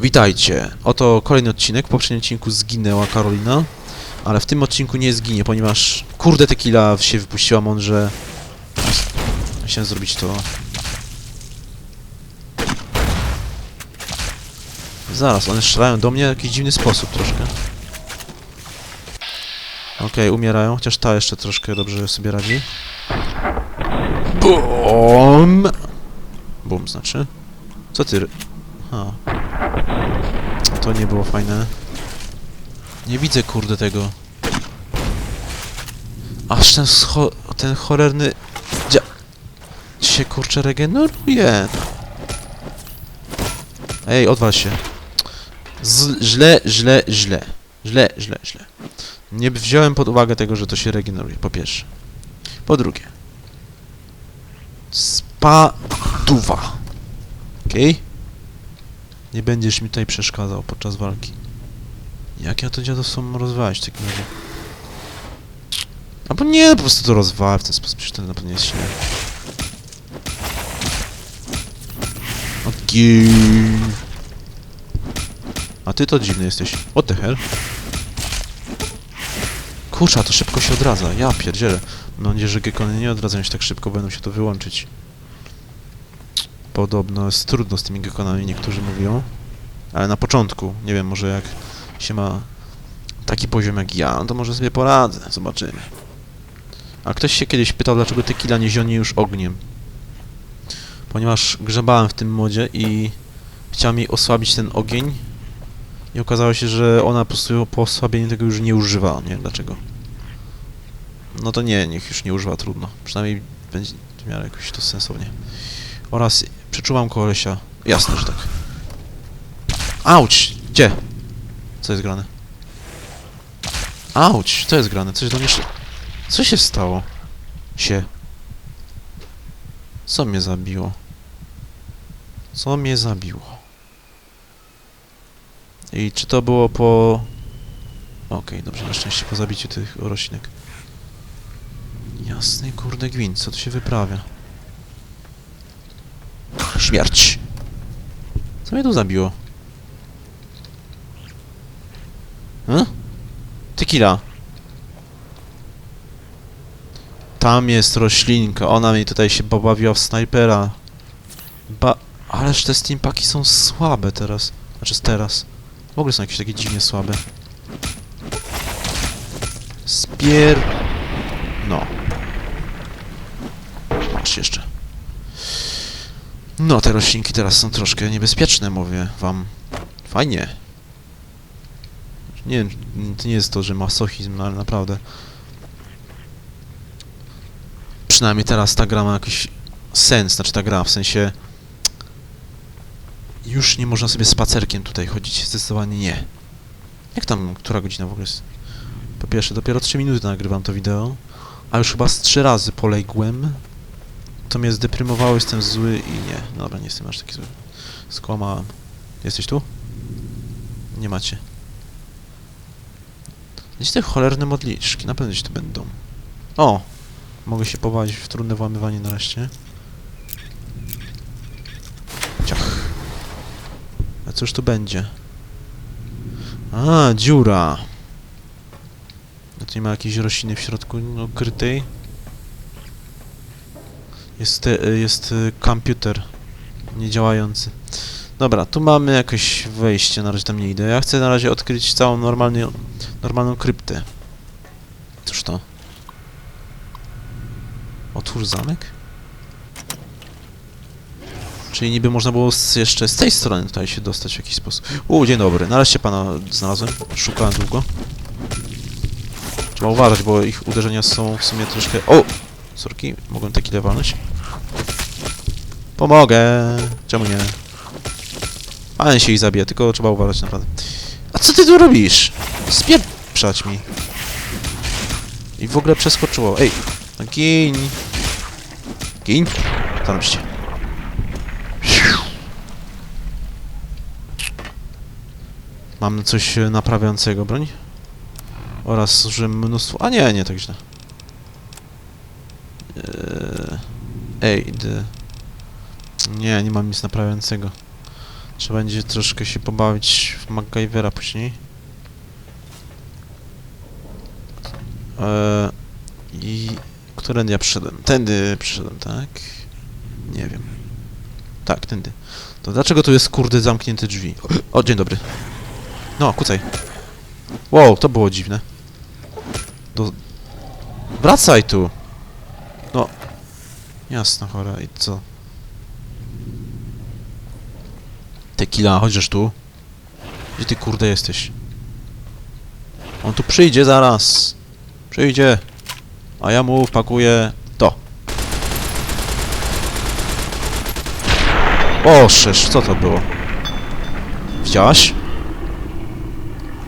Witajcie. Oto kolejny odcinek. W poprzednim odcinku zginęła Karolina, ale w tym odcinku nie zginie, ponieważ kurde tequila się wypuściła mądrze. Chciałem zrobić to. Zaraz, one strzelają do mnie w jakiś dziwny sposób troszkę. Okej, umierają, chociaż ta jeszcze troszkę dobrze sobie radzi. BOOM! Bum znaczy. Co ty... Ha. To nie było fajne. Nie widzę kurde tego. Aż ten, scho ten cholerny... Dzia... się kurczę regeneruje. Ej, odwal się. Z źle, źle, źle. Źle, źle, źle. Nie wziąłem pod uwagę tego, że to się regeneruje, po pierwsze. Po drugie. Spaduwa. Okej? Nie będziesz mi tutaj przeszkadzał podczas walki. Jak ja to dziadostwo rozwalić w takim razie? Albo nie, po prostu to rozwalę w ten sposób, przecież to na pewno jest śmiech. Okej. A ty to dziwny jesteś. What the hell? Kurczę, a to szybko się odradza. Ja pierdzielę. Mam nadzieję, że gekony nie odradzają się tak szybko, będą się to wyłączyć. Podobno jest trudno z tymi gekonami, niektórzy mówią. Ale na początku, nie wiem, może jak się ma taki poziom jak ja, to może sobie poradzę. Zobaczymy. A ktoś się kiedyś pytał, dlaczego tequila nie zionie już ogniem. Ponieważ grzebałem w tym modzie i chciałem jej osłabić ten ogień. I okazało się, że ona po prostu po osłabieniu tego już nie używa. Nie wiem dlaczego. No to nie, niech już nie używa, trudno. Przynajmniej będzie w miarę jakoś to sensownie. Oraz przeczuwam kolesia. Jasne, że tak. Auć! Gdzie? Co jest grane? Auć! Co jest grane? Coś do mnie... Co się stało? Sie. Co mnie zabiło? Co mnie zabiło? I czy to było po... Okej, dobrze, na szczęście po zabiciu tych roślinek. Jasny kurde gwint, co tu się wyprawia? Śmierć! Co mnie tu zabiło? Hm? Tequila. Tam jest roślinka, ona mi tutaj się pobawiła w snajpera. Ba... Ależ te steampaki są słabe teraz. Znaczy teraz. W ogóle są jakieś takie dziwnie słabe. Spier... No. Patrz jeszcze. No, te roślinki teraz są troszkę niebezpieczne, mówię wam. Fajnie. Nie to nie jest to, że masochizm, no ale naprawdę. Przynajmniej teraz ta gra ma jakiś sens, znaczy ta gra, w sensie... Już nie można sobie spacerkiem tutaj chodzić, zdecydowanie nie. Jak tam, która godzina w ogóle jest? Po pierwsze, dopiero 3 minuty nagrywam to wideo, a już chyba z 3 razy poległem. To mnie zdeprymowało, jestem zły i nie. No Dobra, nie jestem aż taki zły. Skłamałem. Jesteś tu? Nie macie. Gdzie te cholerne modliczki? Na pewno gdzieś tu będą. O! Mogę się pobawić w trudne włamywanie nareszcie. Ciach. A cóż tu będzie? A, dziura. No to nie ma jakiejś rośliny w środku no, krytej? Jest, e, jest e, komputer niedziałający. Dobra, tu mamy jakieś wejście, na razie tam nie idę. Ja chcę na razie odkryć całą normalny, normalną kryptę. Cóż to? Otwórz zamek? Czyli niby można było z, jeszcze z tej strony tutaj się dostać w jakiś sposób. U, dzień dobry. Nareszcie pana znalazłem. Szukałem długo. Trzeba uważać, bo ich uderzenia są w sumie troszkę... O! Sorki, mogłem taki walnąć. Pomogę! Czemu nie? Ale się ich zabije, tylko trzeba uważać naprawdę. A co ty tu robisz? Spieprzać mi. I w ogóle przeskoczyło. Ej! No gin! Gin? Co robicie? Mam coś naprawiającego broń. Oraz zużyłem mnóstwo... A nie, nie tak źle. Eee, Aid. Nie, nie mam nic naprawiającego. Trzeba będzie troszkę się pobawić w MacGyvera później. Eee, I... Którędy ja przyszedłem? Tędy przyszedłem, tak? Nie wiem. Tak, tędy. To dlaczego tu jest kurde zamknięte drzwi? O, dzień dobry. No, kucaj. Wow, to było dziwne. Do... Wracaj tu! Jasna chora, i co? Tequila, chodźesz tu. Gdzie ty kurde jesteś? On tu przyjdzie zaraz. Przyjdzie. A ja mu wpakuję to. O, szysz, co to było? Widziałaś?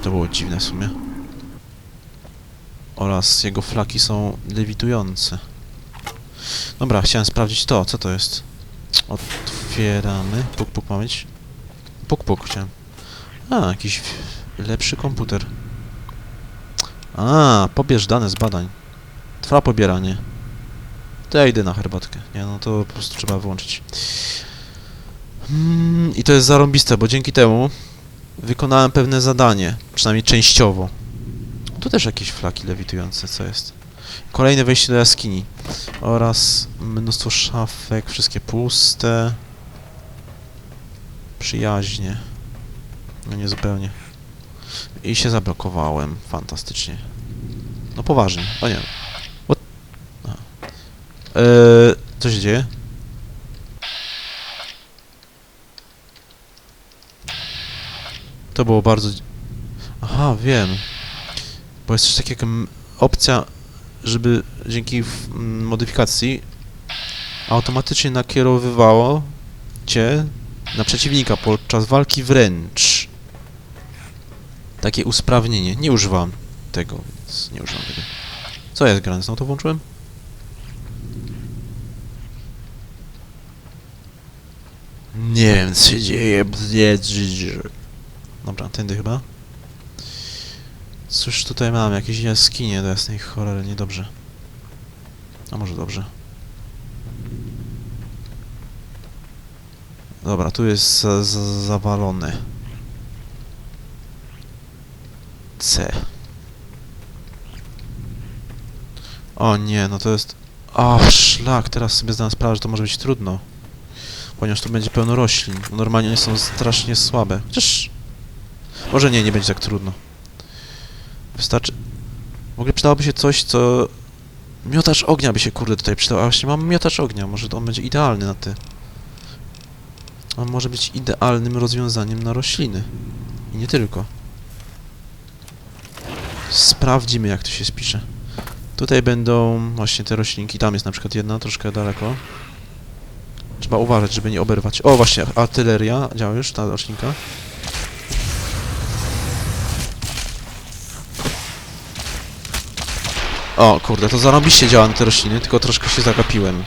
To było dziwne w sumie. Oraz jego flaki są lewitujące. Dobra, chciałem sprawdzić to. Co to jest? Otwieramy. Puk, puk ma być. Puk, puk chciałem. A, jakiś lepszy komputer. A, pobierz dane z badań. Trwa pobieranie. To ja idę na herbatkę. Nie, no to po prostu trzeba wyłączyć. Mm, I to jest zarąbiste, bo dzięki temu wykonałem pewne zadanie. Przynajmniej częściowo. Tu też jakieś flaki lewitujące, co jest? Kolejne wejście do jaskini. Oraz mnóstwo szafek, wszystkie puste. Przyjaźnie. No nie zupełnie. I się zablokowałem. Fantastycznie. No poważnie. O nie. What? Aha. Eee, co się dzieje? To było bardzo... Aha, wiem. Bo jest coś takiego jak opcja, żeby dzięki w- m, modyfikacji automatycznie nakierowywało cię na przeciwnika podczas walki wręcz. Takie usprawnienie. Nie używam tego, więc nie używam tego. Co jest grane? Znowu to włączyłem? Nie wiem, co się dzieje. Dobra, tędy chyba. Cóż tutaj mam? Jakieś jaskinie do jasnej cholery, niedobrze. A może dobrze. Dobra, tu jest za, za, zawalone. C. O nie, no to jest... O, szlak, teraz sobie zdałem sprawę, że to może być trudno. Ponieważ tu będzie pełno roślin. Normalnie one są strasznie słabe. Chociaż... Może nie, nie będzie tak trudno. Wystarczy... W ogóle przydałoby się coś, co... Miotacz ognia by się, kurde, tutaj przydał. A właśnie mam miotacz ognia, może to on będzie idealny na te... On może być idealnym rozwiązaniem na rośliny. I nie tylko. Sprawdzimy, jak to się spisze. Tutaj będą właśnie te roślinki. Tam jest na przykład jedna, troszkę daleko. Trzeba uważać, żeby nie oberwać. O, właśnie, artyleria. Działa już ta roślinka. O, kurde, to zarobiście działa na te rośliny, tylko troszkę się zagapiłem.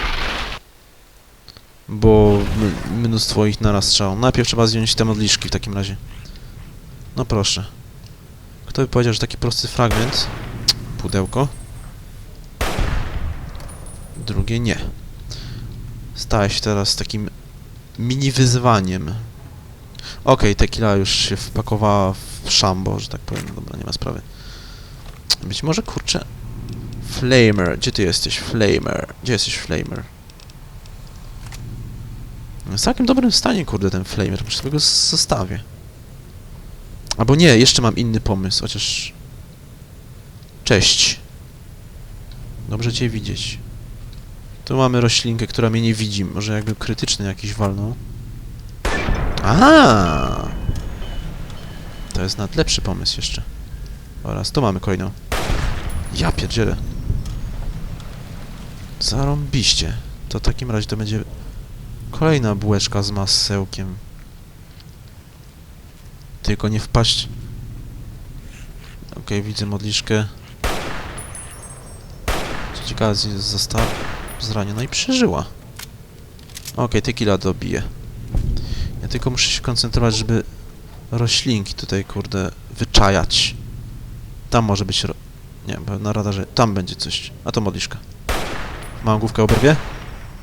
Bo mnóstwo ich naraz strzał. Najpierw trzeba zdjąć te modliszki w takim razie. No proszę. Kto by powiedział, że taki prosty fragment... Pudełko. Drugie nie. Staje się teraz takim mini wyzwaniem. Okej, tequila już się wpakowała w szambo, że tak powiem. Dobra, nie ma sprawy. Być może, kurczę... Flamer, gdzie ty jesteś? Flamer. Gdzie jesteś, Flamer? W całkiem dobrym stanie, kurde, ten Flamer. Może sobie go zostawię. Albo nie, jeszcze mam inny pomysł, chociaż... Cześć. Dobrze cię widzieć. Tu mamy roślinkę, która mnie nie widzi. Może jakby krytyczny jakiś walnął. A! To jest nawet lepszy pomysł jeszcze. Oraz tu mamy kolejną. Ja pierdzielę. Zarąbiście. To w takim razie to będzie kolejna bułeczka z masełkiem. Tylko nie wpaść. Okej, widzę modliszkę. Co ciekawe, została zraniona i przeżyła. Okej, tequila dobije. Ja tylko muszę się koncentrować, żeby roślinki tutaj, kurde, wyczajać. Tam może być... Nie, na radarze... Tam będzie coś. A to modliszka. Mam główkę oberwie?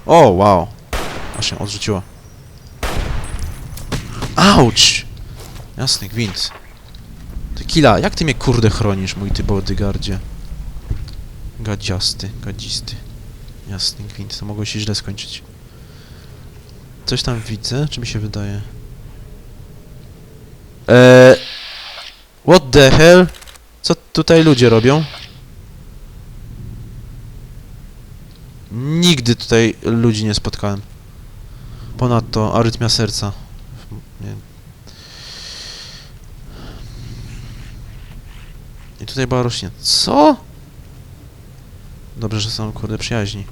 O, wow. Aż się odrzuciło. Auć! Jasny gwint. Tequila, jak ty mnie kurde chronisz, mój ty bodyguardzie? Gadziasty, gadzisty. Jasny gwint, to mogło się źle skończyć. Coś tam widzę, czy mi się wydaje? Eee... What the hell? Co tutaj ludzie robią? Nigdy tutaj ludzi nie spotkałem. Ponadto arytmia serca. Nie. I tutaj była rośnie. Co? Dobrze, że są kurde przyjaźni.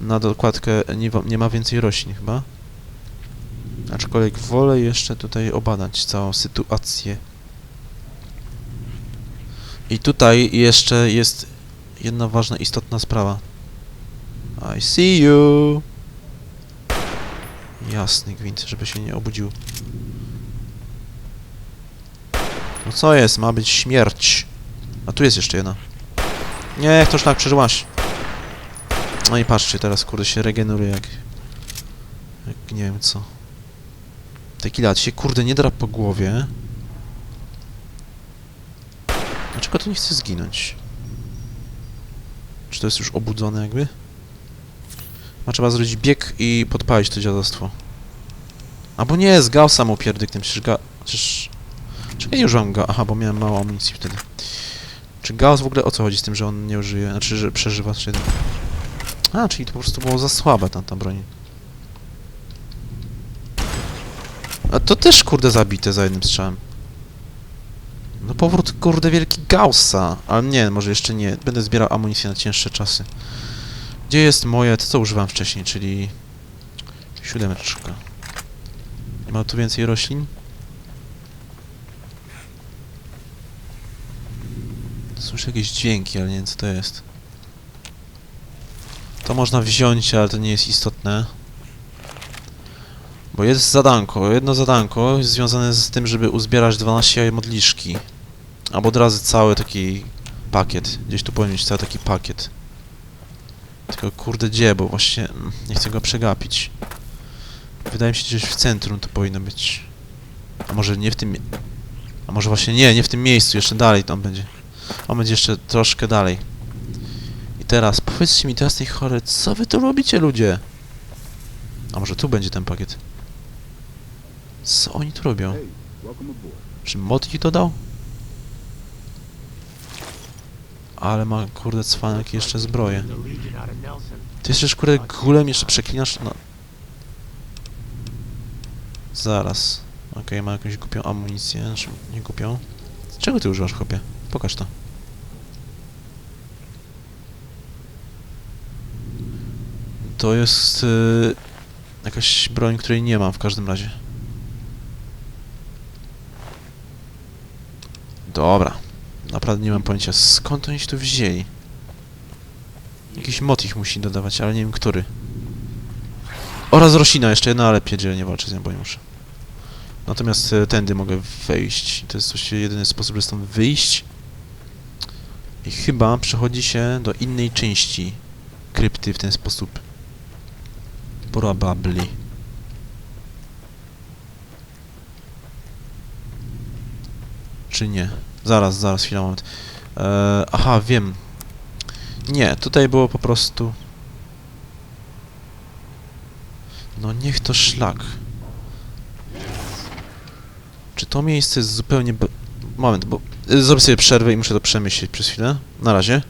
Na dokładkę nie, nie ma więcej roślin chyba. Aczkolwiek wolę jeszcze tutaj obadać całą sytuację. I tutaj jeszcze jest jedna ważna, istotna sprawa. I see you! Jasny gwint, żeby się nie obudził. No co jest? Ma być śmierć. A tu jest jeszcze jedna. Nie, to szlak przeżyłaś. No i patrzcie, teraz kurde się regeneruje jak... Jak nie wiem co. Tequila, ci się kurde nie drap po głowie. Dlaczego to nie chce zginąć? Czy to jest już obudzone jakby? Ma trzeba zrobić bieg i podpalić to dziadostwo. Albo nie, z Gaussa mu pierdyknę, przecież ga... Przecież... Czekaj, nie używam ga... Aha, bo miałem mało amunicji wtedy. Czy Gauss w ogóle o co chodzi z tym, że on nie użyje? Znaczy, że przeżywa, czy... A, czyli to po prostu było za słabe tam ta broń. A to też kurde zabite za jednym strzałem. No powrót kurde wielki Gaussa. Ale nie, może jeszcze nie. Będę zbierał amunicję na cięższe czasy. Gdzie jest moje, to co używam wcześniej, czyli... Siódemeczka. Nie ma tu więcej roślin? Słyszę jakieś dźwięki, ale nie wiem co to jest. To można wziąć, ale to nie jest istotne. Bo jest zadanko, jedno zadanko jest związane z tym, żeby uzbierać 12 modliszki. Albo od razu cały taki pakiet. Gdzieś tu powinien być cały taki pakiet. Tylko kurde gdzie, bo właśnie mm, nie chcę go przegapić. Wydaje mi się, że gdzieś w centrum to powinno być. A może nie w tym... A może właśnie nie, nie w tym miejscu, jeszcze dalej tam będzie. On będzie jeszcze troszkę dalej. I teraz, powiedzcie mi teraz tej chory, co wy tu robicie ludzie? A może tu będzie ten pakiet? Co oni tu robią? Czy mod to Ale ma kurde cwanek jeszcze zbroję. Ty jeszcze kurde gulem jeszcze przeklinasz? No. Zaraz. Okej, ma jakąś głupią amunicję. Znaczy, nie głupią. Czego ty używasz, chłopie? Pokaż to. To jest y, jakaś broń, której nie mam w każdym razie. Dobra. Naprawdę nie mam pojęcia skąd oni się tu wzięli. Jakiś mod ich musi dodawać, ale nie wiem który. Oraz roślina jeszcze jedna, ale pierdzielę nie walczę z nią, bo nie muszę. Natomiast e, tędy mogę wejść. To jest coś jedyny sposób, żeby stąd wyjść. I chyba przechodzi się do innej części krypty w ten sposób. Probably. Czy nie? Zaraz, zaraz, chwila, moment. Eee, aha, wiem. Nie, tutaj było po prostu... No niech to szlak. Czy to miejsce jest zupełnie... Moment, bo zrobię sobie przerwę i muszę to przemyśleć przez chwilę. Na razie.